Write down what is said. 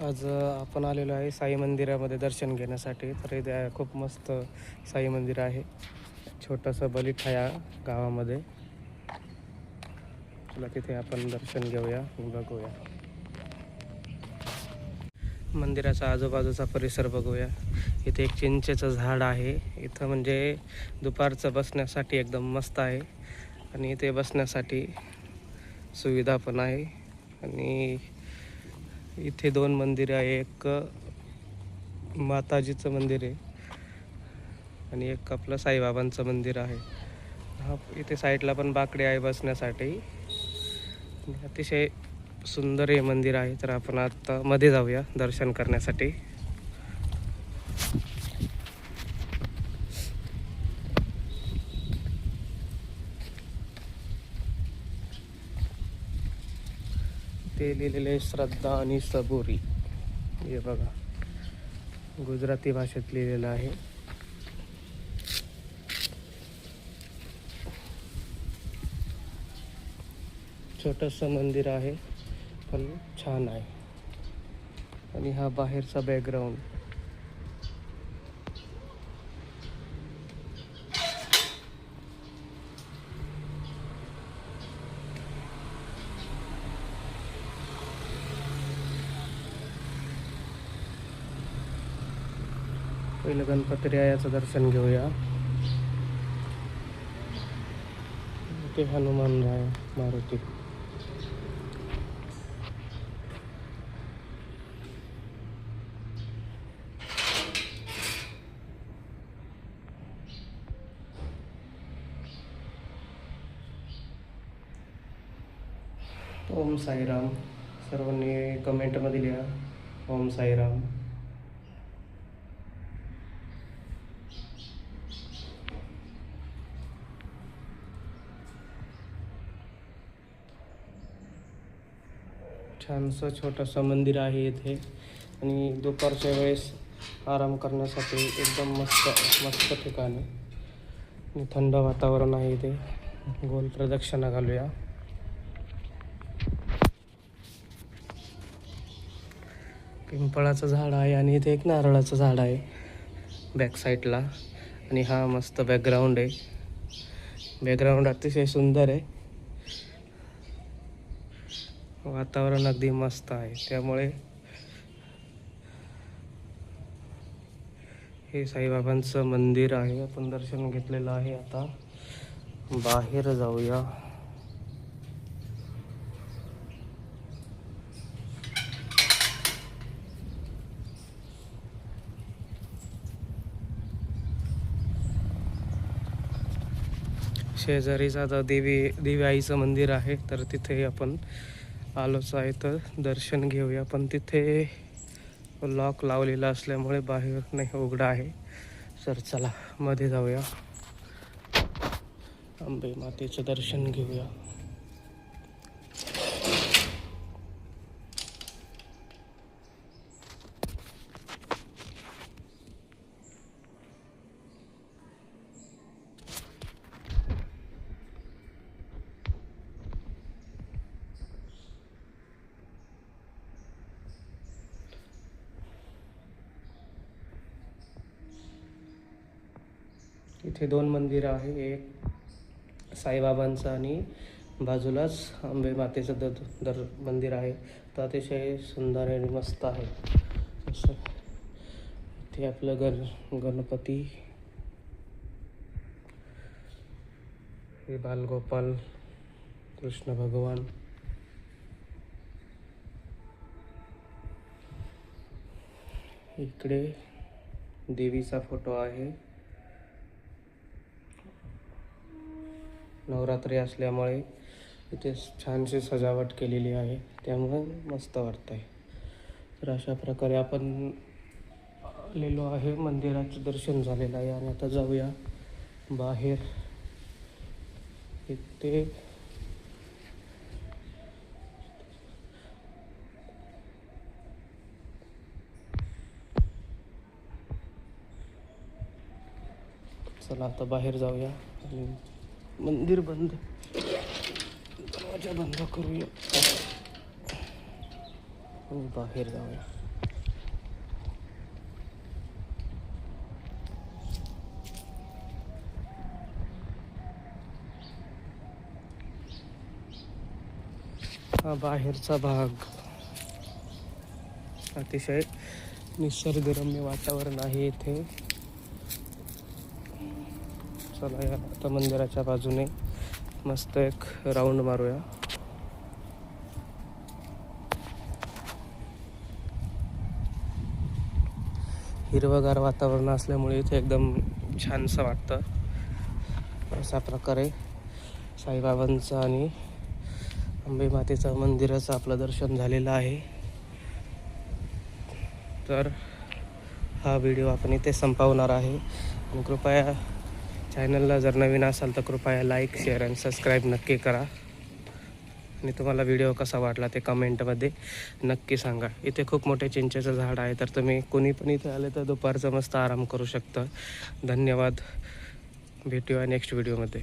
आज आपण आलेलो आहे साई मंदिरामध्ये दर्शन घेण्यासाठी. तर इथे खूप मस्त साई मंदिर आहे. छोटंसं बलिठा या गावामध्ये. चला तिथे आपण दर्शन घेऊया बघूया. मंदिराचा आजूबाजूचा परिसर बघूया. इथे एक चिंचेचं झाड आहे. इथं म्हणजे दुपारचं बसण्यासाठी एकदम मस्त आहे. आणि इथे बसण्यासाठी सुविधा पण आहे. आणि इथे दोन मंदिर आहे एक माताजीचं मंदिर आहे आणि एक आपलं साईबाबांचं मंदिर आहे. हा इथे साईडला पण बाकडे आहे बसण्यासाठी. अतिशय सुंदर हे मंदिर आहे तर आपण आता मध्ये जाऊया दर्शन करण्यासाठी. ते लिहिलेले आहे श्रद्धा आणि सबुरी. हे बघा. गुजराती भाषेत लिहिलेलं आहे. छोटंसं मंदिर आहे पण छान आहे. आणि हा बाहेरचा बॅकग्राऊंड पहिलं गणपतीरायाचं दर्शन घेऊया. ते हनुमान राय मारुती. ओम साईराम. सर्वांनी कमेंटमध्ये लिहा. ओम साईराम. छानसं छोटंसं मंदिर आहे इथे. आणि दुपारच्या वेळेस आराम करण्यासाठी एकदम मस्त मस्त ठिकाण. आहे थंड वातावरण आहे इथे. गोल प्रदक्षिणा घालूया. पिंपळाचं झाड आहे आणि इथे एक नारळाचं झाड आहे बॅक साईडला आणि हा मस्त बॅकग्राऊंड आहे. बॅकग्राऊंड अतिशय सुंदर आहे. वातावरण अगदी मस्त आहे. त्यामुळे हे साईबाबांचं मंदिर आहे. आपण दर्शन घेतलेलं आहे आता. बाहेर जाऊया. शेजारीच आता देवी देवी आईचं मंदिर आहे. तर तिथे आपण आलोच आहे तर दर्शन घेऊया. पण तिथे लॉक लावलेला असल्यामुळे बाहेर नाही उघडा आहे. सर चला मध्ये जाऊया. आंबे मातेचं दर्शन घेऊया. इथे दोन मंदिर आहे. एक साईबाबांचं आणि बाजूलाच आंबे मातेचं द दर मंदिर आहे. तर अतिशय सुंदर आणि मस्त आहे. तसं इथे आपलं गण गणपती. हे बालगोपाल कृष्ण भगवान. इकडे देवीचा फोटो आहे. नवरात्री असल्यामुळे इथे छानशी सजावट केलेली आहे. त्यामुळे मस्त वाटत आहे तर अशा प्रकारे आपण आलेलो आहे. मंदिराचं दर्शन झालेलं आहे आणि आता जाऊया बाहेर. इथे चला आता बाहेर जाऊया आणि मंदिर बंद दरवाजा बंद करूया. हो, बाहेर जाऊया. हा बाहेरचा भाग. अतिशय निसर्गरम्य वातावरण आहे इथे. चला या आता मंदिराच्या बाजूने मस्त एक राऊंड मारूया. हिरवगार वातावरण असल्यामुळे इथे एकदम छानसं वाटतं. अशा प्रकारे साईबाबांचं आणि अंबे मातेचं मंदिराचं आपलं दर्शन झालेलं आहे. तर हा व्हिडिओ आपण इथे संपवणार आहे. आणि कृपया चॅनलला जर नवीन असाल तर कृपया लाईक शेअर आणि सबस्क्राईब नक्की करा. आणि तुम्हाला व्हिडिओ कसा वाटला ते कमेंटमध्ये नक्की सांगा. इथे खूप मोठे चिंचेचं झाड आहे तर तुम्ही कोणी पण इथे आले तर दुपारचं मस्त आराम करू शकता. धन्यवाद. भेटूया नेक्स्ट व्हिडिओमध्ये